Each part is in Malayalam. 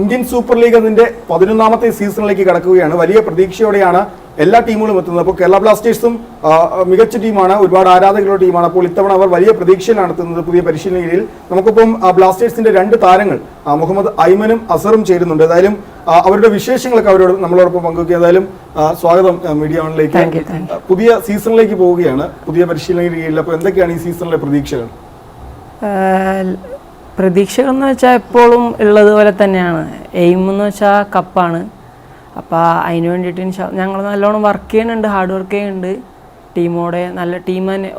ഇന്ത്യൻ സൂപ്പർ ലീഗ് അതിന്റെ പതിനൊന്നാമത്തെ സീസണിലേക്ക് കടക്കുകയാണ്. വലിയ പ്രതീക്ഷയോടെയാണ് എല്ലാ ടീമുകളും എത്തുന്നത്. അപ്പോൾ കേരള ബ്ലാസ്റ്റേഴ്സും മികച്ച ടീമാണ് ഒരുപാട് ആരാധകരുടെ ടീമാണ്. അപ്പോൾ ഇത്തവണ അവർ വലിയ പ്രതീക്ഷയിലാണ് എത്തുന്നത് പുതിയ പരിശീലന രീതിയിൽ നമുക്കിപ്പം ബ്ലാസ്റ്റേഴ്സിന്റെ രണ്ട് താരങ്ങൾ മുഹമ്മദ് ഐമനും അസറും ചേരുന്നുണ്ട്. ഏതായാലും അവരുടെ വിശേഷങ്ങളൊക്കെ അവരോട് നമ്മളോടൊപ്പം പങ്കുവയ്ക്കുക ഏതായാലും സ്വാഗതം മീഡിയ ഓണിലേക്ക് പുതിയ സീസണിലേക്ക് പോവുകയാണ് പുതിയ പരിശീലന രീതിയിൽ അപ്പോൾ എന്തൊക്കെയാണ് ഈ സീസണിലെ പ്രതീക്ഷകൾ? പ്രതീക്ഷകൾ എന്ന് വെച്ചാൽ എപ്പോഴും ഉള്ളതുപോലെ തന്നെയാണ്. എയിം എന്ന് വെച്ചാൽ കപ്പാണ്. അപ്പോൾ അതിന് വേണ്ടിയിട്ട് ഞങ്ങൾ നല്ലോണം വർക്ക് ചെയ്യുന്നുണ്ട് ഹാർഡ് വർക്ക് ചെയ്യുന്നുണ്ട്. ടീമോടെ നല്ല ടീം തന്നെ.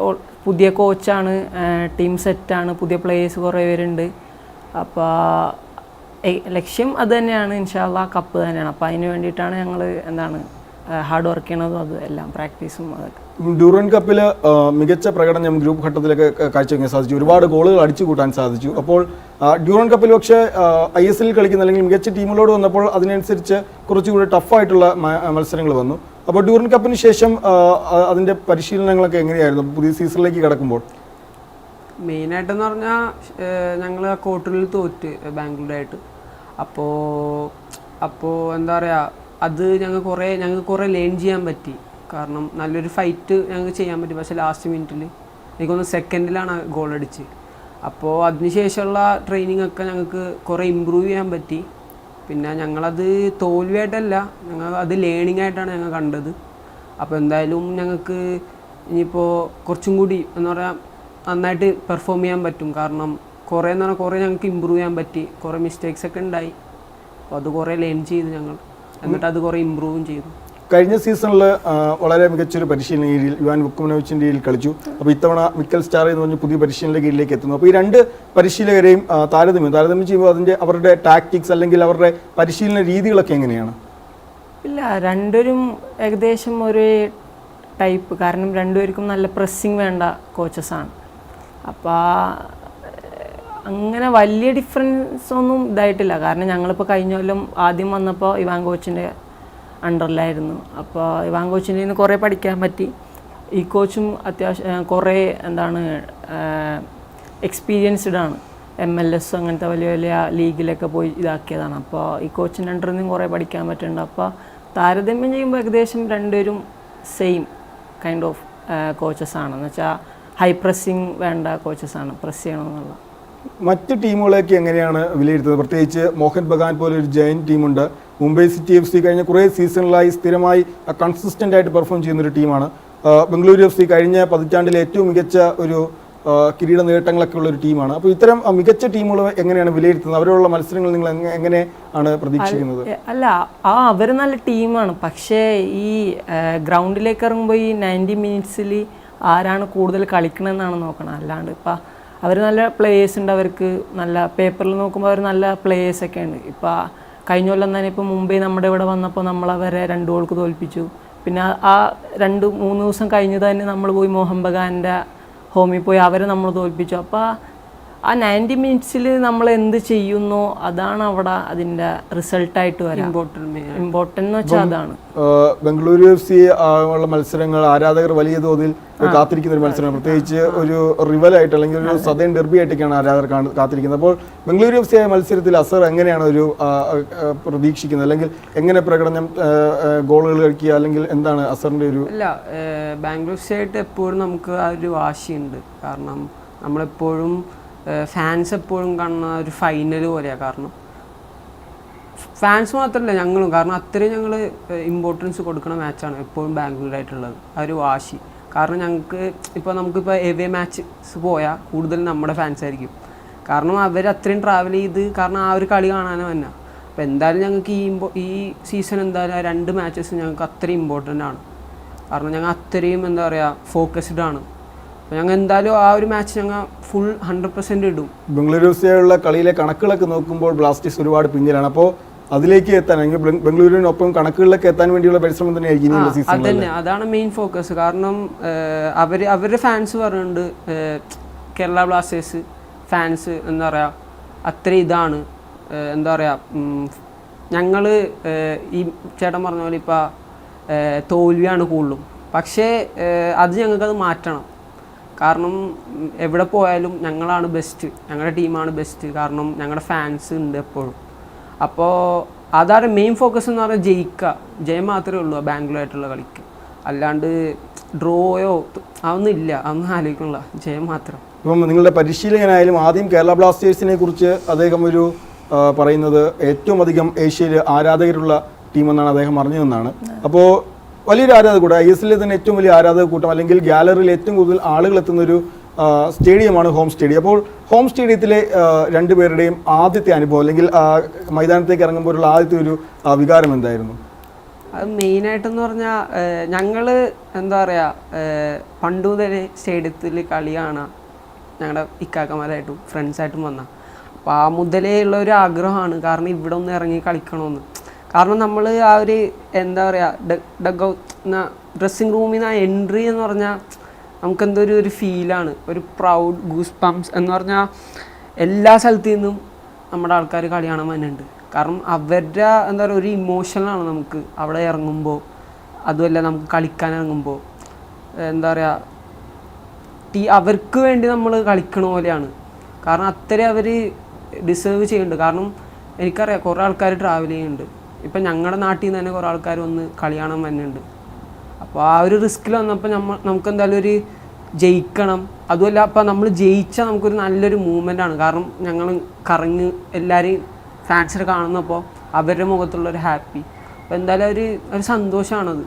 പുതിയ കോച്ചാണ് ടീം സെറ്റാണ് പുതിയ പ്ലേയേഴ്സ് കുറേ പേരുണ്ട്. അപ്പോൾ ലക്ഷ്യം അത് തന്നെയാണ്. ഇൻഷാല്ല കപ്പ് തന്നെയാണ്. അപ്പോൾ അതിന് വേണ്ടിയിട്ടാണ് ഞങ്ങൾ എന്താണ് ഹാർഡ് വർക്ക് ചെയ്യണതും അത് എല്ലാം പ്രാക്ടീസും അതൊക്കെ. ഡ്യൂറൻ കപ്പിൽ മികച്ച പ്രകടനം ഗ്രൂപ്പ് ഘട്ടത്തിലൊക്കെ കാഴ്ചവെക്കാൻ സാധിച്ചു. ഒരുപാട് ഗോളുകൾ അടിച്ചു കൂട്ടാൻ സാധിച്ചു. അപ്പോൾ ഡ്യൂറൻ കപ്പിൽ പക്ഷേ ഐ എസ് എല്ലിൽ കളിക്കുന്ന അല്ലെങ്കിൽ മികച്ച ടീമുകളോട് വന്നപ്പോൾ അതിനനുസരിച്ച് കുറച്ചുകൂടി ടഫായിട്ടുള്ള മത്സരങ്ങൾ വന്നു. അപ്പോൾ ഡ്യൂറൻ കപ്പിന് ശേഷം അതിന്റെ പരിശീലനങ്ങളൊക്കെ എങ്ങനെയായിരുന്നു? പുതിയ സീസണിലേക്ക് കടക്കുമ്പോൾ. മെയിനായിട്ടെന്ന് പറഞ്ഞാൽ ഞങ്ങൾ ആ ക്വാർട്ടറിൽ തോറ്റ് ബാംഗ്ലൂരായിട്ട്. അപ്പോൾ അപ്പോൾ എന്താ പറയുക അത് ഞങ്ങൾ കുറേ ഞങ്ങൾക്ക് കുറേ ലേൺ ചെയ്യാൻ പറ്റി. കാരണം നല്ലൊരു ഫൈറ്റ് ഞങ്ങൾക്ക് ചെയ്യാൻ പറ്റി. പക്ഷേ ലാസ്റ്റ് മിനിറ്റിൽ എനിക്കൊന്ന് സെക്കൻഡിലാണ് ഗോൾ അടിച്ച്. അപ്പോൾ അതിനുശേഷമുള്ള ട്രെയിനിങ് ഒക്കെ ഞങ്ങൾക്ക് കുറേ ഇമ്പ്രൂവ് ചെയ്യാൻ പറ്റി. പിന്നെ ഞങ്ങളത് തോൽവിയായിട്ടല്ല ഞങ്ങൾ അത് ലേണിംഗ് ആയിട്ടാണ് ഞങ്ങൾ കണ്ടത്. അപ്പോൾ എന്തായാലും ഞങ്ങൾക്ക് ഇനിയിപ്പോൾ കുറച്ചും കൂടി എന്ന് പറയാം നന്നായിട്ട് പെർഫോം ചെയ്യാൻ പറ്റും. കാരണം കുറേ എന്ന് പറഞ്ഞാൽ കുറേ ഞങ്ങൾക്ക് ഇമ്പ്രൂവ് ചെയ്യാൻ പറ്റി. കുറേ മിസ്റ്റേക്സ് ഒക്കെ ഉണ്ടായി. അപ്പോൾ അത് കുറേ ലേൺ ചെയ്തു ഞങ്ങൾ. എന്നിട്ട് അത് കുറേ ഇമ്പ്രൂവും ചെയ്തു. കഴിഞ്ഞ സീസണിൽ വളരെ മികച്ചൊരു പരിശീലന രീതിയിൽ യുവാൻ വുക്കുമനോവിച്ചിന്റെ കീഴിൽ കളിച്ചു. അപ്പോൾ ഇത്തവണ മിക്കൽ സ്റ്റാർ എന്ന് പറഞ്ഞ പുതിയ പരിശീലന കീഴിലേക്ക് എത്തുന്നു. അപ്പോൾ ഈ രണ്ട് പരിശീലകരെയും താരതമ്യം താരതമ്യം ചെയ്യുമ്പോൾ അതിന്റെ അവരുടെ ടാക്ടിക്സ് അല്ലെങ്കിൽ അവരുടെ പരിശീലന രീതികളൊക്കെ എങ്ങനെയാണ്? ഇല്ല രണ്ടുപേരും ഏകദേശം ഒരേ ടൈപ്പ് കാരണം രണ്ടുപേർക്കും നല്ല പ്രസ്സിങ് വേണ്ട കോച്ചസാണ് അപ്പോൾ അങ്ങനെ വലിയ ഡിഫറൻസ് ഒന്നും ഇതായിട്ടില്ല. കാരണം ഞങ്ങളിപ്പോൾ കഴിഞ്ഞ കൊല്ലം ആദ്യം വന്നപ്പോൾ ഇവാൻ കോച്ചിന്റെ അണ്ടറിലായിരുന്നു. അപ്പോൾ ഇവാൻ കോച്ചിന്റെ നിന്ന് കുറേ പഠിക്കാൻ പറ്റി. ഈ കോച്ചും അത്യാവശ്യം കുറേ എന്താണ് എക്സ്പീരിയൻസ്ഡ് ആണ്. എം എൽ എസ് അങ്ങനത്തെ വലിയ വലിയ ലീഗിലൊക്കെ പോയി ഇതാക്കിയതാണ്. അപ്പോൾ ഈ കോച്ചിന്റെ അണ്ടറിൽ നിന്നും കുറേ പഠിക്കാൻ പറ്റുന്നുണ്ട്. അപ്പോൾ താരതമ്യം ചെയ്യുമ്പോൾ ഏകദേശം രണ്ടുപേരും സെയിം കൈൻഡ് ഓഫ് കോച്ചസ് ആണ്. എന്ന് വെച്ചാൽ ഹൈ പ്രസ്സിങ് വേണ്ട കോച്ചസ് ആണ്. പ്രസ് ചെയ്യണമെന്നുള്ള. മറ്റ് ടീമുകളെയൊക്കെ എങ്ങനെയാണ് വിലയിരുത്തുന്നത്? പ്രത്യേകിച്ച് മോഹൻ ബഗാൻ പോലെ ഒരു ജയൻ ടീമുണ്ട് മുംബൈ സിറ്റി എഫ് സി കഴിഞ്ഞ കുറേ സീസണിലായി സ്ഥിരമായി കൺസിസ്റ്റന്റ് ആയിട്ട് പെർഫോം ചെയ്യുന്ന ഒരു ടീമാണ് ബംഗളൂരു എഫ് സി കഴിഞ്ഞ പതിറ്റാണ്ടിലെ ഏറ്റവും മികച്ച ഒരു കിരീട നേട്ടങ്ങളൊക്കെ ഉള്ള ഒരു ടീമാണ്. അപ്പോൾ ഇത്തരം മികച്ച ടീമുകൾ എങ്ങനെയാണ് വിലയിരുത്തുന്നത്? അവരോടുള്ള മത്സരങ്ങൾ നിങ്ങൾ എങ്ങനെ ആണ് പ്രതീക്ഷിക്കുന്നത്? അല്ല ആ അവർ നല്ല ടീമാണ്. പക്ഷേ ഈ ഗ്രൗണ്ടിലേക്ക് ഇറങ്ങുമ്പോൾ ഈ നയന്റി മിനിറ്റ്സിൽ ആരാണ് കൂടുതൽ കളിക്കണമെന്നാണ് നോക്കണം. അല്ലാണ്ട് ഇപ്പം അവർ നല്ല പ്ലേയേഴ്സ് ഉണ്ട്. അവർക്ക് നല്ല പേപ്പറിൽ നോക്കുമ്പോൾ അവർ നല്ല പ്ലേയേഴ്സൊക്കെ ഉണ്ട്. ഇപ്പം കഴിഞ്ഞ കൊല്ലം തന്നെ ഇപ്പോൾ മുംബൈ നമ്മുടെ ഇവിടെ വന്നപ്പോൾ നമ്മൾ അവരെ രണ്ട് ഗോൾക്ക് തോൽപ്പിച്ചു. പിന്നെ ആ രണ്ട് മൂന്ന് ദിവസം കഴിഞ്ഞ് തന്നെ നമ്മൾ പോയി മോഹൻ ബഗാന്റെ ഹോമിൽ പോയി അവരെ നമ്മൾ തോൽപ്പിച്ചു. അപ്പോൾ ആ നയന്റി മിനിറ്റ്സിൽ നമ്മൾ എന്ത് ചെയ്യുന്നോ അതാണ് അവിടെ അതിന്റെ റിസൾട്ടായിട്ട് വരാം. ഇമ്പോർട്ടന്റ് എന്ന് വെച്ചാൽ അതാണ്. ബംഗളൂരു എഫ് സി ഉള്ള മത്സരങ്ങൾ ആരാധകർ വലിയ തോതിൽ കാത്തിരിക്കുന്ന ഒരു മത്സരമാണ്. പ്രത്യേകിച്ച് ഒരു റിവലായിട്ട് അല്ലെങ്കിൽ ഒരു സദേൺ ഡെർബി ആയിട്ടൊക്കെയാണ് ആരാധകർ കാത്തിരിക്കുന്നത്. അപ്പോൾ ബംഗളൂരു എഫ് സി ആയ മത്സരത്തിൽ അസർ എങ്ങനെയാണ് ഒരു പ്രതീക്ഷിക്കുന്നത്? അല്ലെങ്കിൽ എങ്ങനെ പ്രകടനം ഗോളുകൾ കളിക്കുക അല്ലെങ്കിൽ എന്താണ് അസറിന്റെ ഒരു അല്ല ബാംഗ്ലൂർ സ്റ്റേറ്റ് എപ്പോഴും നമുക്ക് ആ ഒരു വാശിയുണ്ട്. കാരണം നമ്മളെപ്പോഴും ഫാൻസ് എപ്പോഴും കാണുന്ന ഒരു ഫൈനൽ പോലെയാണ് കാരണം. ഫാൻസ് മാത്രമല്ല ഞങ്ങളും. കാരണം അത്രയും ഞങ്ങൾ ഇമ്പോർട്ടൻസ് കൊടുക്കുന്ന മാച്ചാണ് എപ്പോഴും ബാംഗ്ലൂരായിട്ടുള്ളത് ആ ഒരു വാശി. കാരണം ഞങ്ങൾക്ക് ഇപ്പോൾ നമുക്കിപ്പോൾ എവേ മാച്ചസ് പോയാൽ കൂടുതൽ നമ്മുടെ ഫാൻസ് ആയിരിക്കും. കാരണം അവർ അത്രയും ട്രാവൽ ചെയ്ത് കാരണം ആ ഒരു കളി കാണാനും തന്നെ അപ്പോൾ എന്തായാലും ഞങ്ങൾക്ക് ഈ ഇമ്പോ ഈ സീസൺ എന്തായാലും ആ രണ്ട് മാച്ചസ് ഞങ്ങൾക്ക് അത്രയും ഇമ്പോർട്ടന്റ് ആണ്. കാരണം ഞങ്ങൾ അത്രയും എന്താ പറയുക ഫോക്കസ്ഡ് ആണ്. അപ്പോൾ ഞങ്ങൾ എന്തായാലും ആ ഒരു മാച്ച് ഞങ്ങൾ ഫുൾ ഹൺഡ്രഡ് പെർസെന്റ് ഇടും. ബംഗളൂരു എഫ് കളിയിലെ കണക്കുകളൊക്കെ നോക്കുമ്പോൾ ബ്ലാസ്റ്റേഴ്സ് ഒരുപാട് പിന്നിലാണ്. അപ്പോൾ അതിലേക്ക് എത്താൻ അല്ലെങ്കിൽ ബംഗ- ബംഗളൂരുവിനൊപ്പം കണക്കുകളിലൊക്കെ എത്താൻ വേണ്ടിയുള്ള പരിശ്രമം തന്നെയായിരിക്കും അതന്നെ. അതാണ് മെയിൻ ഫോക്കസ് കാരണം അവർ അവരുടെ ഫാൻസ് പറയുന്നുണ്ട് കേരള ബ്ലാസ്റ്റേഴ്സ് ഫാൻസ് എന്താ പറയുക അത്ര ഇതാണ്. എന്താ പറയുക ഞങ്ങൾ ഈ ചേട്ടൻ പറഞ്ഞ പോലെ ഇപ്പോൾ തോൽവിയാണ് കൂടുതലും. പക്ഷേ അത് ഞങ്ങൾക്കത് മാറ്റണം. കാരണം എവിടെ പോയാലും ഞങ്ങളാണ് ബെസ്റ്റ് ഞങ്ങളുടെ ടീമാണ് ബെസ്റ്റ് കാരണം ഞങ്ങളുടെ ഫാൻസ് ഉണ്ട് എപ്പോഴും. അപ്പോൾ അതാണ് മെയിൻ ഫോക്കസ് എന്ന് പറഞ്ഞാൽ ജയിക്കുക ജയം മാത്രമേ ഉള്ളൂ ബാംഗ്ലൂരായിട്ടുള്ള കളിക്ക്. അല്ലാണ്ട് ഡ്രോയോ അതൊന്നും ഇല്ല. അതൊന്നും ആലോചിക്കണില്ല. ജയം മാത്രം. ഇപ്പം നിങ്ങളുടെ പരിശീലകനായാലും ആദ്യം കേരള ബ്ലാസ്റ്റേഴ്സിനെ കുറിച്ച് അദ്ദേഹം ഒരു പറയുന്നത് ഏറ്റവും അധികം ഏഷ്യയിൽ ആരാധകരുള്ള ടീമെന്നാണ് അദ്ദേഹം പറഞ്ഞതെന്നാണ് അപ്പോൾ വലിയൊരു ആരാധക കൂട്ടം ഐ എസ് എല്ലിൽ തന്നെ ഏറ്റവും വലിയ ആരാധക കൂട്ടം അല്ലെങ്കിൽ ഗാലറിയിൽ ഏറ്റവും കൂടുതൽ ആളുകൾ എത്തുന്ന ഒരു സ്റ്റേഡിയമാണ് ഹോം സ്റ്റേഡിയം. അപ്പോൾ ഹോം സ്റ്റേഡിയത്തിലെ രണ്ടുപേരുടെയും ആദ്യത്തെ അനുഭവം അല്ലെങ്കിൽ മൈതാനത്തേക്ക് ഇറങ്ങുമ്പോഴുള്ള ആദ്യത്തെ ഒരു വികാരം എന്തായിരുന്നു? അത് മെയിനായിട്ടെന്ന് പറഞ്ഞാൽ ഞങ്ങൾ എന്താ പറയുക പണ്ടു മുതലേ സ്റ്റേഡിയത്തിൽ കളി കാണാം ഞങ്ങളുടെ ഇക്കാക്കന്മാരായിട്ടും ഫ്രണ്ട്സായിട്ടും വന്ന. അപ്പോൾ ആ മുതലേ ഉള്ള ഒരു ആഗ്രഹമാണ് കാരണം ഇവിടെ ഒന്ന് ഇറങ്ങി കളിക്കണമെന്ന് കാരണം നമ്മൾ ആ ഒരു എന്താ പറയുക ഡഗ് ഡ്രസ്സിങ് റൂമിൽ നിന്ന് ആ എൻട്രി എന്ന് പറഞ്ഞാൽ നമുക്കെന്തോ ഒരു ഒരു ഫീലാണ് ഒരു പ്രൗഡ് ഗൂസ് പംസ് എന്ന് പറഞ്ഞാൽ എല്ലാ സ്ഥലത്തു നിന്നും നമ്മുടെ ആൾക്കാർ കളി കാണാൻ വരുന്നുണ്ട് കാരണം അവരുടെ എന്താ പറയുക ഒരു ഇമോഷനാണ് നമുക്ക് അവിടെ ഇറങ്ങുമ്പോൾ അതുമല്ല നമുക്ക് കളിക്കാൻ ഇറങ്ങുമ്പോൾ എന്താ പറയുക ടീ അവർക്ക് വേണ്ടി നമ്മൾ കളിക്കണ പോലെയാണ്. കാരണം അത്രയും അവർ ഡിസേർവ് ചെയ്യുന്നുണ്ട്. കാരണം എനിക്കറിയാം കുറേ ആൾക്കാർ ട്രാവൽ ചെയ്യുന്നുണ്ട്. ഇപ്പം ഞങ്ങളുടെ നാട്ടിൽ നിന്ന് തന്നെ കുറേ ആൾക്കാർ വന്ന് കളിയാണം വന്നിട്ടുണ്ട് വരുന്നുണ്ട് അപ്പോൾ ആ ഒരു റിസ്കിൽ വന്നപ്പോൾ നമ്മൾ നമുക്ക് എന്തായാലും ഒരു ജയിക്കണം. അതുമല്ല അപ്പം നമ്മൾ ജയിച്ചാൽ നമുക്കൊരു നല്ലൊരു മൂവ്മെന്റ് ആണ്. കാരണം ഞങ്ങൾ കറങ്ങി എല്ലാവരെയും ഫാൻസിൽ കാണുന്നപ്പോൾ അവരുടെ മുഖത്തുള്ള ഒരു ഹാപ്പി അപ്പോൾ എന്തായാലും ഒരു ഒരു സന്തോഷമാണത്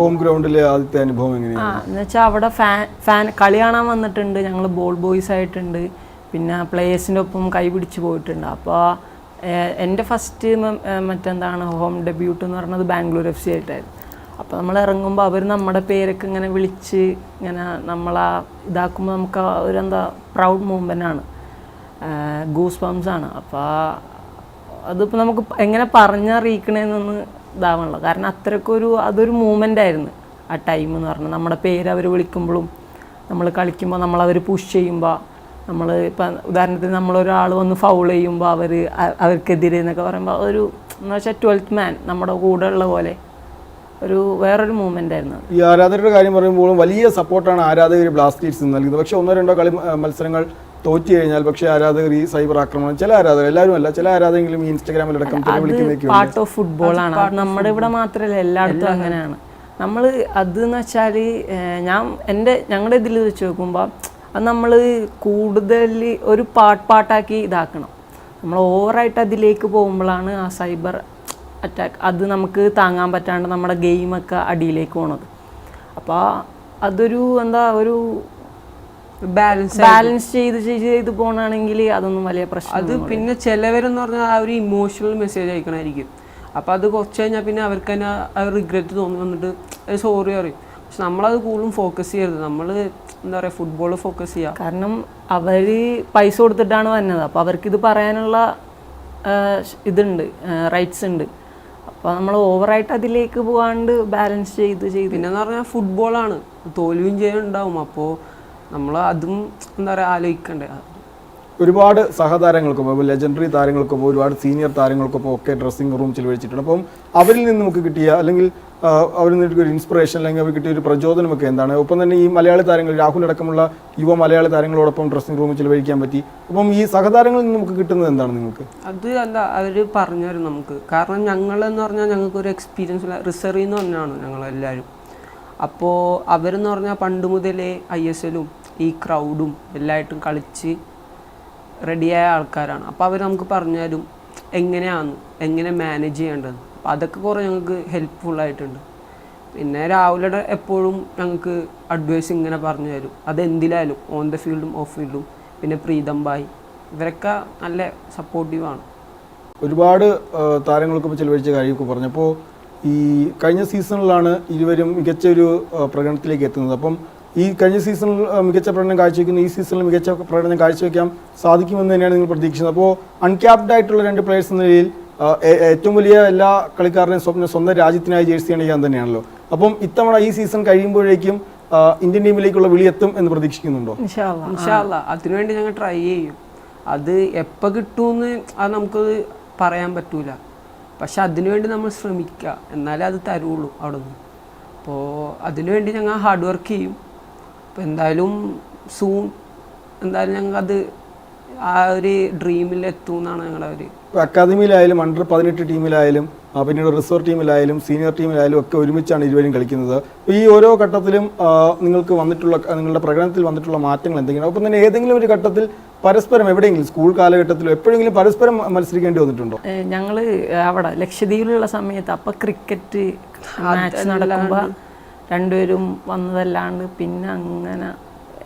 ഹോം ഗ്രൗണ്ടിലെ ആദ്യത്തെ അനുഭവം എങ്ങനെയാണ്? എന്ന് വെച്ചാൽ അവിടെ ഫാൻ ഫാൻ കളി കാണാൻ വന്നിട്ടുണ്ട്. ഞങ്ങൾ ബോൾ ബോയ്സ് ആയിട്ടുണ്ട്. പിന്നെ പ്ലേയേഴ്സിന്റെ ഒപ്പം കൈ പിടിച്ച് പോയിട്ടുണ്ട്. അപ്പോൾ എന്റെ ഫസ്റ്റ് മറ്റെന്താണ് ഹോം ഡെബ്യൂട്ട് എന്ന് പറയുന്നത് ബാംഗ്ലൂർ എഫ് സി ആയിട്ടായിരുന്നു. അപ്പോൾ നമ്മൾ ഇറങ്ങുമ്പോൾ അവർ നമ്മുടെ പേരൊക്കെ ഇങ്ങനെ വിളിച്ച് ഇങ്ങനെ നമ്മളാ ഇതാക്കുമ്പോൾ നമുക്ക് ആ ഒരു എന്താ പ്രൗഡ് മൂവ്മെന്റ് ആണ്. ഗൂസ് പംസ് ആണ്. അപ്പോൾ അതിപ്പോൾ നമുക്ക് എങ്ങനെ പറഞ്ഞറിയിക്കണേന്നൊന്ന് ഇതാവണല്ലോ. കാരണം അത്രയ്ക്കൊരു അതൊരു മൂമെന്റ് ആയിരുന്നു ആ ടൈം എന്ന് പറഞ്ഞാൽ നമ്മുടെ പേര് അവർ വിളിക്കുമ്പോഴും നമ്മൾ കളിക്കുമ്പോൾ നമ്മളവർ പുഷ് ചെയ്യുമ്പോൾ നമ്മൾ ഇപ്പം ഉദാഹരണത്തിന് നമ്മളൊരാൾ വന്ന് ഫൗൾ ചെയ്യുമ്പോൾ അവർ അവർക്കെതിരെ എന്നൊക്കെ പറയുമ്പോൾ ഒരു എന്ന് വെച്ചാൽ ട്വൽത്ത് മാൻ നമ്മുടെ കൂടെ ഉള്ള പോലെ. ഒരു വേറൊരു മൂവ്മെന്റ് ആയിരുന്നു ഈ ആരാധകരുടെ കാര്യം പറയുമ്പോഴും വലിയ സപ്പോർട്ടാണ് ആരാധകർ ബ്ലാസ്റ്റേഴ്സ് നൽകുന്നത്. പക്ഷേ ഒന്നോ രണ്ടോ കളി മത്സരങ്ങൾ തോറ്റു കഴിഞ്ഞാൽ പക്ഷേ ആരാധകർ ഈ സൈബർ ആക്രമണം ചില ആരാധകർ എല്ലാവരും അല്ല ചില ആരാധകരെങ്കിലും ഈ ഇൻസ്റ്റാഗ്രാമിലടക്കം പാർട്ട് ഓഫ് ഫുട്ബോൾ ആണ്. നമ്മുടെ ഇവിടെ മാത്രമല്ല എല്ലായിടത്തും അങ്ങനെയാണ്. നമ്മൾ അത് എന്ന് വെച്ചാൽ ഞാൻ എന്റെ ഞങ്ങളുടെ ഇതിൽ വെച്ച് നോക്കുമ്പോൾ അത് നമ്മൾ കൂടുതൽ ഒരു പാട്ട് പാട്ടാക്കി ഇതാക്കണം. നമ്മൾ ഓവറായിട്ട് അതിലേക്ക് പോകുമ്പോഴാണ് ആ സൈബർ അറ്റാക്ക് അത് നമുക്ക് താങ്ങാൻ പറ്റാണ്ട് നമ്മുടെ ഗെയിമൊക്കെ അടിയിലേക്ക് പോണത്. അപ്പോൾ അതൊരു എന്താ ഒരു ബാലൻസ് ബാലൻസ് ചെയ്ത് ചെയ്ത് ചെയ്ത് പോകണമെങ്കിൽ അതൊന്നും വലിയ പ്രശ്നം അത് പിന്നെ ചിലവരെന്ന് പറഞ്ഞാൽ ആ ഒരു ഇമോഷണൽ മെസ്സേജ് അയക്കണമായിരിക്കും. അപ്പോൾ അത് കുറച്ച് കഴിഞ്ഞാൽ പിന്നെ അവർക്ക് തന്നെ റിഗ്രറ്റ് തോന്നി വന്നിട്ട് സോറി പറയും. പക്ഷെ നമ്മളത് കൂടുതലും ഫോക്കസ് ചെയ്യരുത്. നമ്മൾ എന്താ പറയുക ഫുട്ബോൾ ഫോക്കസ് ചെയ്യുക കാരണം അവർ പൈസ കൊടുത്തിട്ടാണ് വന്നത്. അപ്പോൾ അവർക്കിത് പറയാനുള്ള ഇതുണ്ട് റൈറ്റ്സ് ഉണ്ട്. അപ്പോൾ നമ്മൾ ഓവറായിട്ട് അതിലേക്ക് പോകാണ്ട് ബാലൻസ് ചെയ്ത് ചെയ്ത്. പിന്നെന്ന് പറഞ്ഞാൽ ഫുട്ബോളാണ് തോൽവിയും ചെയ്യുന്നുണ്ടാവും ഉണ്ടാവും. അപ്പോൾ നമ്മൾ അതും എന്താ പറയുക ആലോചിക്കണ്ടേ. ഒരുപാട് സഹതാരങ്ങൾക്കൊപ്പം ലെജൻഡറി താരങ്ങൾക്കൊപ്പം ഒരുപാട് സീനിയർ താരങ്ങൾക്കൊപ്പം ഒക്കെ ഡ്രസ്സിംഗ് റൂം ചിലവഴിച്ചിട്ടുണ്ട് അപ്പം അവരിൽ നിന്ന് നമുക്ക് കിട്ടിയ അല്ലെങ്കിൽ അവരിൽ നിന്ന് ഒരു ഇൻസ്പിറേഷൻ അല്ലെങ്കിൽ അവർ കിട്ടിയ ഒരു പ്രചോദനമൊക്കെ എന്താണ്? ഒപ്പം തന്നെ ഈ മലയാളി താരങ്ങൾ രാഹുൽ അടക്കമുള്ള യുവ മലയാളി താരങ്ങളോടൊപ്പം ഡ്രസ്സിംഗ് റൂമിൽ ചിലവഴിക്കാൻ പറ്റി. അപ്പം ഈ സഹതാരങ്ങളിൽ നിന്ന് നമുക്ക് കിട്ടുന്നത് എന്താണ് നിങ്ങൾക്ക്? അത് അല്ല അവർ പറഞ്ഞു തരും നമുക്ക്. കാരണം ഞങ്ങൾ എന്ന് പറഞ്ഞാൽ ഞങ്ങൾക്ക് ഒരു എക്സ്പീരിയൻസ് റിസർവ് എന്ന് പറഞ്ഞാണ് ഞങ്ങളെല്ലാവരും. അപ്പോൾ അവരെന്ന് പറഞ്ഞാൽ പണ്ട് മുതലേ ഐ എസ് എല്ലും ഈ ക്രൗഡും എല്ലായിട്ടും കളിച്ച് റെഡിയായ ആൾക്കാരാണ്. അപ്പോൾ അവർ നമുക്ക് പറഞ്ഞു എങ്ങനെയാണ് എങ്ങനെ മാനേജ് ചെയ്യേണ്ടത്? അപ്പോൾ അതൊക്കെ കുറേ ഞങ്ങൾക്ക് ഹെൽപ്ഫുൾ ആയിട്ടുണ്ട്. പിന്നെ രാവിലെ എപ്പോഴും ഞങ്ങൾക്ക് അഡ്വൈസ് ഇങ്ങനെ പറഞ്ഞു തരും. അതെന്തിലായാലും ഓൺ ദ ഫീൽഡും ഓഫ് ഫീൽഡും പിന്നെ പ്രീതം ബായ്. ഇവരൊക്കെ നല്ല സപ്പോർട്ടീവാണ് ഒരുപാട് താരങ്ങൾക്ക് താരങ്ങൾക്കൊപ്പം ചിലവഴിച്ച കാര്യമൊക്കെ പറഞ്ഞപ്പോൾ ഈ കഴിഞ്ഞ സീസണിലാണ് ഇരുവരും മികച്ച ഒരു പ്രകടനത്തിലേക്ക് എത്തുന്നത്. അപ്പം ഈ കഴിഞ്ഞ സീസണിൽ മികച്ച പ്രകടനം കാഴ്ചവെക്കുന്ന ഈ സീസണിൽ മികച്ച പ്രകടനം കാഴ്ചവെക്കാൻ സാധിക്കുമെന്ന് തന്നെയാണ് നിങ്ങൾ പ്രതീക്ഷിക്കുന്നത്. അപ്പോൾ അൺക്യാപ്ഡ് ആയിട്ടുള്ള രണ്ട് പ്ലേയേഴ്സ് എന്ന നിലയിൽ ഏറ്റവും വലിയ എല്ലാ കളിക്കാരുടെയും സ്വപ്നം സ്വന്തം രാജ്യത്തിനായി ജേഴ്സി അണിയാൻ തന്നെയാണല്ലോ. അപ്പം ഇത്തവണ ഈ സീസൺ കഴിയുമ്പോഴേക്കും ഇന്ത്യൻ ടീമിലേക്കുള്ള വിളിയെത്തും എന്ന് പ്രതീക്ഷിക്കുന്നുണ്ടോ? അതിനുവേണ്ടി ഞങ്ങൾ ട്രൈ ചെയ്യും. അത് എപ്പോൾ കിട്ടുമെന്ന് അത് നമുക്ക് പറയാൻ പറ്റൂല. പക്ഷെ അതിനുവേണ്ടി നമ്മൾ ശ്രമിക്കുക. എന്നാലേ അത് തരുള്ളൂ അവിടെ നിന്ന് അപ്പോൾ അതിനുവേണ്ടി ഞങ്ങൾ ഹാർഡ് വർക്ക് ചെയ്യും. അപ്പോൾ എന്തായാലും സൂൺ എന്തായാലും ഞങ്ങൾ അത് ആ ഒരു ഡ്രീമിൽ എത്തും എന്നാണ് ഞങ്ങളുടെ ഒരു അക്കാദമിയിലായാലും അണ്ടർ പതിനെട്ട് ടീമിലായാലും പിന്നീട് റിസർവ് ടീമിലായാലും സീനിയർ ടീമിലായാലും ഒക്കെ ഒരുമിച്ചാണ് ഇരുവരും കളിക്കുന്നത്. അപ്പോൾ ഈ ഓരോ ഘട്ടത്തിലും നിങ്ങൾക്ക് വന്നിട്ടുള്ള നിങ്ങളുടെ പ്രകടനത്തിൽ വന്നിട്ടുള്ള മാറ്റങ്ങൾ എന്തെങ്കിലും ഒപ്പം തന്നെ ഏതെങ്കിലും ഒരു ഘട്ടത്തിൽ പരസ്പരം എവിടെയെങ്കിലും സ്കൂൾ കാലഘട്ടത്തിലോ എപ്പോഴെങ്കിലും പരസ്പരം മത്സരിക്കേണ്ടി വന്നിട്ടുണ്ടോ? ഞങ്ങൾ അവിടെ ലക്ഷദ്വീപിലുള്ള സമയത്ത് അപ്പം ക്രിക്കറ്റ് മാച്ച് നടക്കുമ്പോൾ രണ്ടുപേരും വന്നതല്ലാണ്ട് പിന്നെ അങ്ങനെ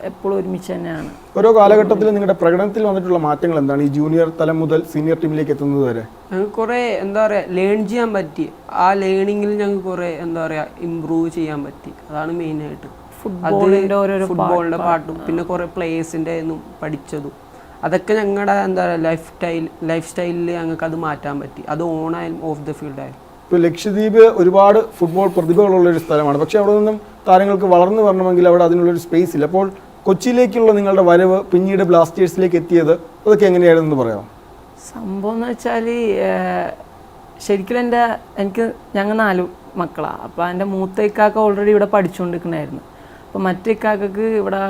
എപ്പോഴും ഒരുമിച്ച് തന്നെയാണ്. ഓരോ കാലഘട്ടത്തിൽ നിങ്ങളുടെ പ്രകടനത്തിൽ വന്നിട്ടുള്ള മാറ്റങ്ങൾ എന്താണ്? ഈ ജൂനിയർ തലം മുതൽ സീനിയർ ടീമിലേക്ക് എത്തുന്നത് വരെ. ഞങ്ങൾക്ക് കുറേ എന്താ പറയുക ലേൺ ചെയ്യാൻ പറ്റി. ആ ലേണിങ്ങിൽ ഞങ്ങൾക്ക് കുറേ എന്താ പറയുക ഇമ്പ്രൂവ് ചെയ്യാൻ പറ്റി. അതാണ് മെയിനായിട്ട് ഫുട്ബോളിന്റെ ഓരോരോ ഫുട്ബോളിന്റെ പാട്ടും പിന്നെ കുറേ പ്ലേയേഴ്സിന്റെ ഒന്നും പഠിച്ചതും. അതൊക്കെ ഞങ്ങളുടെ എന്താ പറയുക ലൈഫ് സ്റ്റൈൽ ലൈഫ് സ്റ്റൈലിൽ ഞങ്ങൾക്ക് അത് മാറ്റാൻ പറ്റി. അത് ഓണായാലും ഓഫ് ദ ഫീൽഡ് ആയാലും. ഇപ്പോൾ ലക്ഷദ്വീപ് ഒരുപാട് ഫുട്ബോൾ പ്രതിഭകളുള്ള ഒരു സ്ഥലമാണ്. പക്ഷേ അവിടെ നിന്നും താരങ്ങൾക്ക് വളർന്നു വരണമെങ്കിൽ അവിടെ അതിനുള്ളൊരു സ്പേസ് ഇല്ല. അപ്പോൾ കൊച്ചിയിലേക്കുള്ള നിങ്ങളുടെ വരവ് പിന്നീട് ബ്ലാസ്റ്റേഴ്സിലേക്ക് എത്തിയത് അതൊക്കെ എങ്ങനെയായിരുന്നു പറയാം സംഭവം എന്ന് വെച്ചാൽ ശരിക്കും എന്റെ എനിക്ക് ഞങ്ങൾ നാല് മക്കളാണ് അപ്പോൾ എന്റെ മൂത്ത ഇക്കാക്ക ഓൾറെഡി ഇവിടെ പഠിച്ചുകൊണ്ടിരിക്കണായിരുന്നു അപ്പോൾ മറ്റേ ഇക്കാക്കക്ക് ഇവിടെ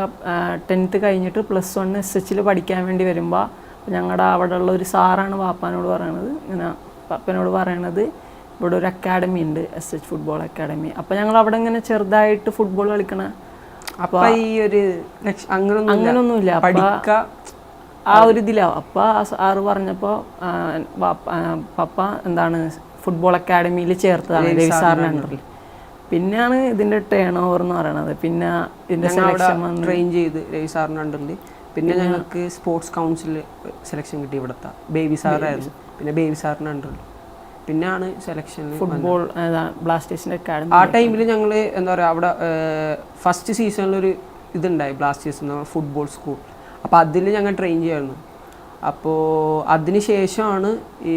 ടെൻത്ത് കഴിഞ്ഞിട്ട് പ്ലസ് വൺ എസ് എച്ചിൽ പഠിക്കാൻ വേണ്ടി വരുമ്പോൾ ഞങ്ങളുടെ അവിടെ ഉള്ള ഒരു സാറാണ് പാപ്പാനോട് പറയണത്. ഇങ്ങനെ പാപ്പനോട് പറയണത് ഇവിടെ ഒരു അക്കാഡമി ഉണ്ട് എസ് എച്ച് ഫുട്ബോൾ അക്കാഡമി അപ്പോൾ ഞങ്ങൾ അവിടെ ഇങ്ങനെ ചെറുതായിട്ട് ഫുട്ബോൾ കളിക്കണ അപ്പൊ ഈ ഒരു അങ്ങനൊന്നുമില്ല. പഠിക്ക. ആ ഒരു ഇതിലാവും അപ്പൊ സാറ് പറഞ്ഞപ്പോ പപ്പ എന്താണ് ഫുട്ബോൾ അക്കാഡമിയിൽ ചേർത്തതാണ് രവി സാറിന്റെ അണ്ടറിൽ. പിന്നെയാണ് ഇതിന്റെ ടേൺ ഓവർ എന്ന് പറയണത്. പിന്നെ ഇതിന്റെ സെലക്ഷൻ ട്രെയിൻ ചെയ്ത് രവി സാറിന്റെ അണ്ടറിൽ. പിന്നെ ഞങ്ങൾക്ക് സ്പോർട്സ് കൗൺസിൽ സെലക്ഷൻ കിട്ടി ഇവിടുത്തെ. ബേബി സാറായിരുന്നു. പിന്നെ ബേബി സാറിന്റെ അണ്ടറിൽ. പിന്നെയാണ് സെലക്ഷൻ ഫുട്ബോൾ ബ്ലാസ്റ്റേഴ്സിന്റെ അക്കാഡമി ആ ടൈമിൽ ഞങ്ങൾ എന്താ പറയുക അവിടെ ഫസ്റ്റ് സീസണിലൊരു ഇതുണ്ടായി ബ്ലാസ്റ്റേഴ്സ് എന്ന് പറഞ്ഞാൽ ഫുട്ബോൾ സ്കൂൾ അപ്പോൾ അതിൽ ഞങ്ങൾ ട്രെയിൻ ചെയ്യായിരുന്നു അപ്പോൾ അതിന് ശേഷമാണ് ഈ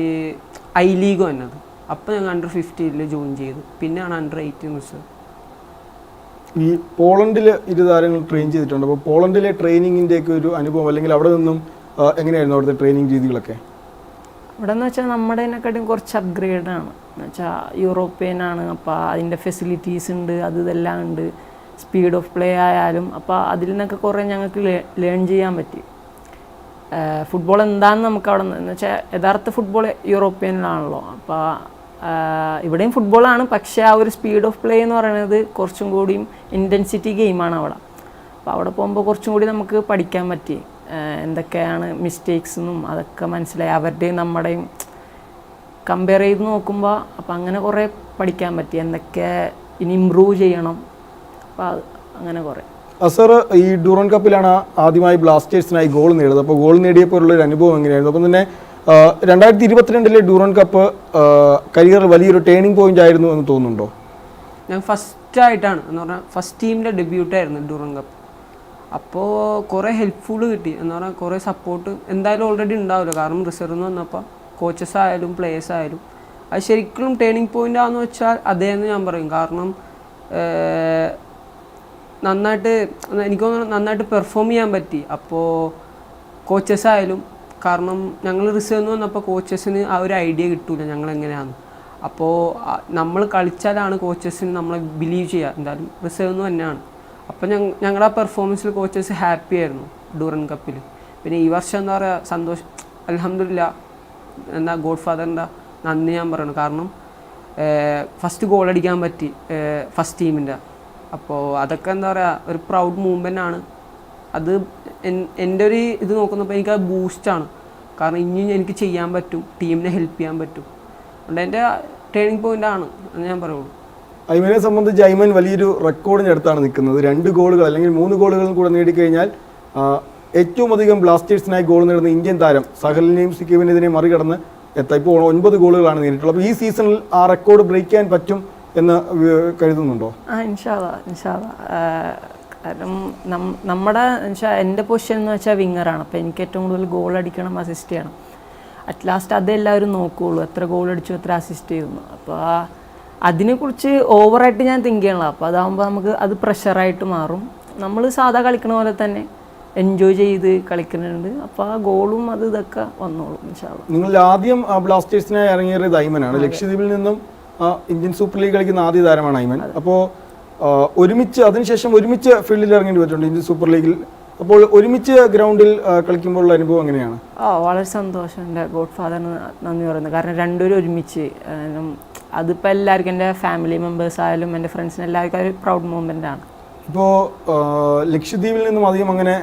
ഐ ലീഗ് വന്നത്. അപ്പോൾ ഞങ്ങൾ അണ്ടർ ഫിഫ്റ്റീനിൽ ജോയിൻ ചെയ്തു. പിന്നെയാണ് അണ്ടർ എയ്റ്റീൻ വെച്ചത് ഈ പോളണ്ടിൽ ഇരു താരങ്ങൾ ട്രെയിൻ ചെയ്തിട്ടുണ്ട്. അപ്പോൾ പോളണ്ടിലെ ട്രെയിനിങ്ങിന്റെയൊക്കെ ഒരു അനുഭവം അല്ലെങ്കിൽ അവിടെ നിന്നും എങ്ങനെയായിരുന്നു അവിടുത്തെ ട്രെയിനിങ് രീതികളൊക്കെ? ഇവിടെ എന്ന് വെച്ചാൽ നമ്മുടേതിനെക്കാട്ടും കുറച്ച് അപ്ഗ്രേഡ് ആണ്. എന്ന് വെച്ചാൽ യൂറോപ്യൻ ആണ്. അപ്പോൾ അതിന്റെ ഫെസിലിറ്റീസ് ഉണ്ട് അത് ഇതെല്ലാം ഉണ്ട്. സ്പീഡ് ഓഫ് പ്ലേ ആയാലും അപ്പോൾ അതിൽ നിന്നൊക്കെ കുറേ ഞങ്ങൾക്ക് ലേൺ ചെയ്യാൻ പറ്റി. ഫുട്ബോൾ എന്താണെന്ന് നമുക്ക് അവിടെ എന്ന് വെച്ചാൽ യഥാർത്ഥ ഫുട്ബോൾ യൂറോപ്യനിലാണല്ലോ അപ്പോൾ ഇവിടെയും ഫുട്ബോളാണ് പക്ഷേ ആ ഒരു സ്പീഡ് ഓഫ് പ്ലേ എന്ന് പറയുന്നത് കുറച്ചും കൂടിയും ഇന്റൻസിറ്റി ഗെയിമാണ് അവിടെ. അപ്പോൾ അവിടെ പോകുമ്പോൾ കുറച്ചും കൂടി നമുക്ക് പഠിക്കാൻ പറ്റി. എന്തൊക്കെയാണ് മിസ്റ്റേക്സ് എന്നും അതൊക്കെ മനസ്സിലായി. അവരുടെയും നമ്മുടെയും കമ്പയർ ചെയ്ത് നോക്കുമ്പോൾ അപ്പോൾ അങ്ങനെ കുറേ പഠിക്കാൻ പറ്റി. എന്തൊക്കെ ഇനി ഇമ്പ്രൂവ് ചെയ്യണം. അപ്പോൾ അത് അങ്ങനെ കുറേ. അസർ ഈ ഡൂറൻ കപ്പിലാണ് ആദ്യമായി ബ്ലാസ്റ്റേഴ്സിനായി ഗോൾ നേടിയത്. അപ്പോൾ ഗോൾ നേടിയപ്പോഴുള്ള ഒരു അനുഭവം എങ്ങനെയായിരുന്നു? അപ്പം തന്നെ രണ്ടായിരത്തി ഇരുപത്തിരണ്ടിലെ ഡൂറൻ കപ്പ് കരിയർ വലിയൊരു ടേണിംഗ് പോയിന്റ് ആയിരുന്നു എന്ന് തോന്നുന്നുണ്ടോ? ഞാൻ ഫസ്റ്റ് ആയിട്ടാണ്. എന്ന് പറഞ്ഞാൽ ഫസ്റ്റ് ടീമിന്റെ ഡെബ്യൂട്ടായിരുന്നു ഡൂറൻ കപ്പ് അപ്പോൾ കുറേ ഹെൽപ്ഫുൾ കിട്ടി. എന്ന് പറഞ്ഞാൽ കുറേ സപ്പോർട്ട് എന്തായാലും ഓൾറെഡി ഉണ്ടാവില്ല. കാരണം റിസർവ് എന്ന് വന്നപ്പോൾ കോച്ചസ് ആയാലും പ്ലേയേഴ്സ് ആയാലും അത് ശരിക്കും ടേണിംഗ് പോയിന്റ് ആണെന്ന് വെച്ചാൽ അതേന്ന് ഞാൻ പറയും. കാരണം നന്നായിട്ട് എനിക്ക് തോന്നുന്നു നന്നായിട്ട് പെർഫോം ചെയ്യാൻ പറ്റി. അപ്പോൾ കോച്ചസ് ആയാലും കാരണം ഞങ്ങൾ റിസർവ് എന്ന് വന്നപ്പോൾ കോച്ചസിന് ആ ഒരു ഐഡിയ കിട്ടൂല ഞങ്ങൾ എങ്ങനെയാണ് അപ്പോൾ നമ്മൾ കളിച്ചാലാണ് കോച്ചസിന് നമ്മളെ ബിലീവ് ചെയ്യുക എന്തായാലും റിസർവ് എന്ന് തന്നെയാണ്. അപ്പോൾ ഞങ്ങൾ ഞങ്ങളുടെ പെർഫോമൻസിൽ കോച്ചേഴ്സ് ഹാപ്പി ആയിരുന്നു ഡൂറൻ കപ്പിൽ പിന്നെ ഈ വർഷം എന്താ പറയുക സന്തോഷം അലഹമില്ല എന്താ ഗോഡ് ഫാദറിന്റെ നന്ദി ഞാൻ പറയണം. കാരണം ഫസ്റ്റ് ഗോൾ അടിക്കാൻ പറ്റി ഫസ്റ്റ് ടീമിന്റെ അപ്പോൾ അതൊക്കെ എന്താ പറയുക ഒരു പ്രൗഡ് മൂവ്മെന്റ് ആണ്. അത് എന്റെ ഒരു ഇത് നോക്കുന്നപ്പോൾ എനിക്ക് അത് ബൂസ്റ്റാണ് കാരണം ഇനിയും എനിക്ക് ചെയ്യാൻ പറ്റും ടീമിനെ ഹെൽപ്പ് ചെയ്യാൻ പറ്റും. അതുകൊണ്ട് എന്റെ ടേണിംഗ് പോയിന്റ് ആണ് എന്ന് ഞാൻ പറയുള്ളൂ. ഐമനെ സംബന്ധിച്ച് ഐമൻ വലിയൊരു റെക്കോർഡിന്റെ അടുത്താണ് നിൽക്കുന്നത്. രണ്ട് ഗോളുകൾ അല്ലെങ്കിൽ മൂന്ന് ഗോളുകളും കൂടെ നേടിക്കഴിഞ്ഞാൽ ഏറ്റവും അധികം ബ്ലാസ്റ്റേഴ്സിനായി ഗോൾ നേടുന്ന ഇന്ത്യൻ താരം സഹലിനെയും സിക്കിവിനെതിരെ മറികടന്ന് എത്താം ഇപ്പോൾ ഒൻപത് ഗോളുകളാണ് നേരിട്ടുള്ളത് അപ്പോൾ ഈ സീസണിൽ ആ റെക്കോർഡ് ബ്രേക്ക് ചെയ്യാൻ പറ്റും എന്ന് കരുതുന്നുണ്ടോ? കാരണം നമ്മുടെ വെച്ചാൽ എന്റെ പൊസിഷൻ എന്ന് വെച്ചാൽ വിങ്ങറാണ് അപ്പോൾ എനിക്ക് ഏറ്റവും കൂടുതൽ ഗോൾ അടിക്കണം അസിസ്റ്റ് ചെയ്യണം. അറ്റ് ലാസ്റ്റ് അതെല്ലാവരും നോക്കുകയുള്ളൂ എത്ര ഗോൾ അടിച്ചു എത്ര അസിസ്റ്റ് ചെയ്യുന്നു. അപ്പോൾ ആ അതിനെക്കുറിച്ച് ഓവറായിട്ട് ഞാൻ തിങ്ക് ചെയ്യണല്ലോ. അപ്പോൾ അതാകുമ്പോൾ നമുക്ക് അത് പ്രഷറായിട്ട് മാറും. നമ്മൾ സാധാ കളിക്കണ പോലെ തന്നെ എൻജോയ് ചെയ്ത് കളിക്കുന്നുണ്ട്. അപ്പോൾ ആ ഗോളും അത് ഇതൊക്കെ വന്നോളും നിങ്ങൾ ആദ്യം ആ, ബ്ലാസ്റ്റേഴ്സിനായി ഇറങ്ങിയത് ഐമനാണ് ലക്ഷദ്വീപിൽ നിന്നും ഇന്ത്യൻ സൂപ്പർ ലീഗ് കളിക്കുന്ന ആദ്യ താരമാണ് ഐമൻ അപ്പോൾ ഒരുമിച്ച് അതിനുശേഷം ഒരുമിച്ച് ഫീൽഡിൽ ഇറങ്ങേണ്ടി പറ്റുന്നുണ്ട് ഇന്ത്യൻ സൂപ്പർ ലീഗിൽ. അപ്പോൾ ഒരുമിച്ച് ഗ്രൗണ്ടിൽ കളിക്കുമ്പോഴുള്ള അനുഭവം എങ്ങനെയാണ്? ആ വളരെ സന്തോഷം. എന്റെ ഗോഡ് ഫാദറിന് നന്ദി പറയുന്നത് കാരണം രണ്ടുപേരും ഒരുമിച്ച് അതിപ്പോൾ എല്ലാവർക്കും എന്റെ ഫാമിലി മെമ്പേഴ്സ് ആയാലും എന്റെ ഫ്രണ്ട്സിന് എല്ലാവർക്കും ഒരു പ്രൗഡ് മൂമെന്റ് ആണ്. ഇപ്പോൾ ലക്ഷദ്വീപിൽ നിന്നും അധികം അങ്ങനെ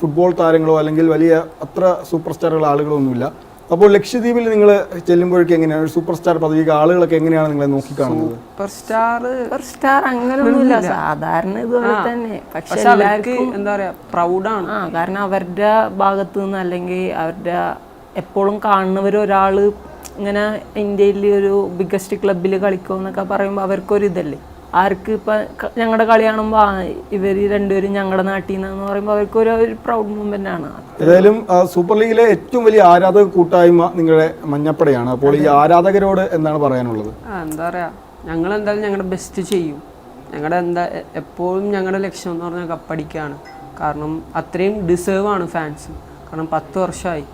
ഫുട്ബോൾ താരങ്ങളോ അല്ലെങ്കിൽ വലിയ അത്ര സൂപ്പർ സ്റ്റാറുകൾ ആളുകളോ ഒന്നുമില്ല അപ്പോൾ ലക്ഷദ്വീപിൽ നിങ്ങൾ ചെല്ലുമ്പോഴേക്കും എങ്ങനെയാണ് ഒരു സൂപ്പർ സ്റ്റാർ പദവിക്ക് ആളുകളൊക്കെ എങ്ങനെയാണ് നിങ്ങളെ നോക്കിക്കാണുന്നത്? സൂപ്പർ സ്റ്റാർ സൂപ്പർ സ്റ്റാർ അങ്ങനെയൊന്നുമില്ല സാധാരണ ഇതുപോലെ തന്നെ. പക്ഷെ പക്ഷെ എല്ലാവർക്കും എന്താ പറയാ പ്രൗഡാണ് ആ കാരണം അവരുടെ ഭാഗത്തു നിന്ന് അല്ലെങ്കിൽ അവരുടെ എപ്പോഴും കാണുന്നവർ ഒരാൾ ഇങ്ങനെ ഇന്ത്യയിൽ ഒരു ബിഗ്ഗസ്റ്റ് ക്ലബിൽ കളിക്കുമെന്നൊക്കെ പറയുമ്പോൾ അവർക്കൊരു ഇതല്ലേ? ആർക്ക് ഇപ്പം ഞങ്ങളുടെ കളി കാണുമ്പോൾ ആ ഇവർ രണ്ടുപേരും ഞങ്ങളുടെ നാട്ടിൽ നിന്നാന്ന് പറയുമ്പോൾ അവർക്കൊരു ഒരു പ്രൗഡ് മൂമെന്റ് ആണ്. ഏതായാലും ആ, സൂപ്പർ ലീഗിലെ ഏറ്റവും വലിയ ആരാധക കൂട്ടായ്മ നിങ്ങളുടെ മഞ്ഞപ്പടയാണ്. അപ്പോൾ ഈ ആരാധകരോട് എന്താണ് പറയാനുള്ളത്? ആ എന്താ പറയാ ഞങ്ങൾ എന്തായാലും ഞങ്ങളുടെ ബെസ്റ്റ് ചെയ്യും. ഞങ്ങളുടെ എന്താ എപ്പോഴും ഞങ്ങളുടെ ലക്ഷ്യം എന്ന് പറഞ്ഞാൽ കപ്പടിക്കാണ്. കാരണം അത്രയും ഡിസേർവ് ആണ് ഫാൻസ് കാരണം പത്ത് വർഷമായി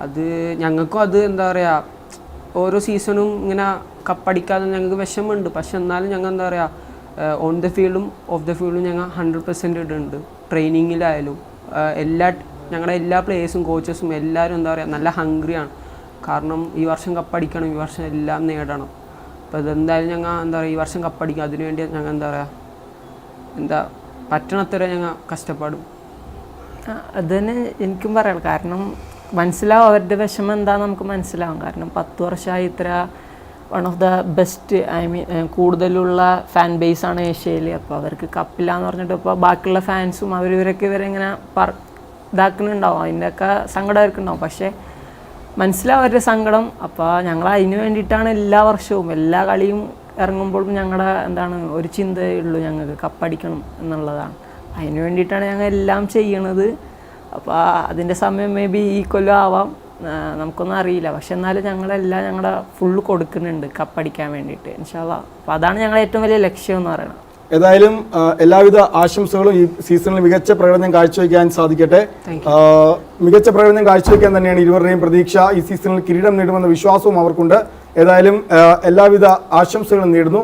അത് ഞങ്ങൾക്കും അത് എന്താ പറയുക ഓരോ സീസണും ഇങ്ങനെ കപ്പടിക്കാതെ ഞങ്ങൾക്ക് വിഷമമുണ്ട്. പക്ഷെ എന്നാലും ഞങ്ങൾ എന്താ പറയുക ഓൺ ദ ഫീൽഡും ഓഫ് ദ ഫീൽഡും ഞങ്ങൾ ഹൺഡ്രഡ് പെർസെന്റ് ഇടുന്നുണ്ട്. ട്രെയിനിങ്ങിലായാലും എല്ലാ ഞങ്ങളുടെ എല്ലാ പ്ലേയേഴ്സും കോച്ചസും എല്ലാവരും എന്താ പറയുക നല്ല ഹംഗ്രിയാണ് കാരണം ഈ വർഷം കപ്പടിക്കണം ഈ വർഷം എല്ലാം നേടണം. അപ്പോൾ ഇതെന്തായാലും ഞങ്ങൾ എന്താ പറയുക ഈ വർഷം കപ്പടിക്കും. അതിനുവേണ്ടി ഞങ്ങൾ എന്താ പറയുക എന്താ പറ്റണത്ര ഞങ്ങൾ കഷ്ടപ്പാടും. അത് തന്നെ എനിക്കും പറയാം കാരണം മനസ്സിലാവും അവരുടെ വിഷമം എന്താന്ന് നമുക്ക് മനസ്സിലാവും. കാരണം പത്ത് വർഷമായി ഇത്ര one of the best I mean കൂടുതലുള്ള ഫാൻ ബേസ് ആണ് ഏഷ്യയിൽ അപ്പോൾ അവർക്ക് കപ്പില്ല എന്ന് പറഞ്ഞിട്ട് ഇപ്പോൾ ബാക്കിയുള്ള ഫാൻസും അവർ ഇവരൊക്കെ ഇവരിങ്ങനെ പറ ഇതാക്കുന്നുണ്ടാവും. അതിന്റെയൊക്കെ സങ്കടം അവർക്കുണ്ടാവും. പക്ഷേ മനസ്സിലാവും അവരുടെ സങ്കടം. അപ്പോൾ ഞങ്ങൾ അതിന് വേണ്ടിയിട്ടാണ് എല്ലാ വർഷവും എല്ലാ കളിയും ഇറങ്ങുമ്പോഴും ഞങ്ങളുടെ എന്താണ് ഒരു ചിന്തയുള്ളൂ ഞങ്ങൾക്ക് കപ്പടിക്കണം എന്നുള്ളതാണ്. അതിന് വേണ്ടിയിട്ടാണ് ഞങ്ങൾ എല്ലാം ചെയ്യണത്. അപ്പോൾ അതിന്റെ സമയം മേ ബി ഈ കൊല്ലം ആവാം. നമുക്കൊന്നും അറിയില്ല. പക്ഷെ എന്നാലും ഞങ്ങളെല്ലാം ഞങ്ങളുടെ ഫുള്ള് കൊടുക്കുന്നുണ്ട് കപ്പടിക്കാൻ വേണ്ടിയിട്ട് ഇൻഷാല്ല അപ്പോൾ അതാണ് ഞങ്ങളുടെ ഏറ്റവും വലിയ ലക്ഷ്യം എന്ന് പറയുന്നത് ഏതായാലും എല്ലാവിധ ആശംസകളും ഈ സീസണിൽ മികച്ച പ്രകടനം കാഴ്ചവെക്കാൻ സാധിക്കട്ടെ. മികച്ച പ്രകടനം കാഴ്ചവെക്കാൻ തന്നെയാണ് ഇരുവരുടെയും പ്രതീക്ഷ. ഈ സീസണിൽ കിരീടം നേടുമെന്ന വിശ്വാസവും അവർക്കുണ്ട്. ഏതായാലും എല്ലാവിധ ആശംസകളും നേടുന്നു.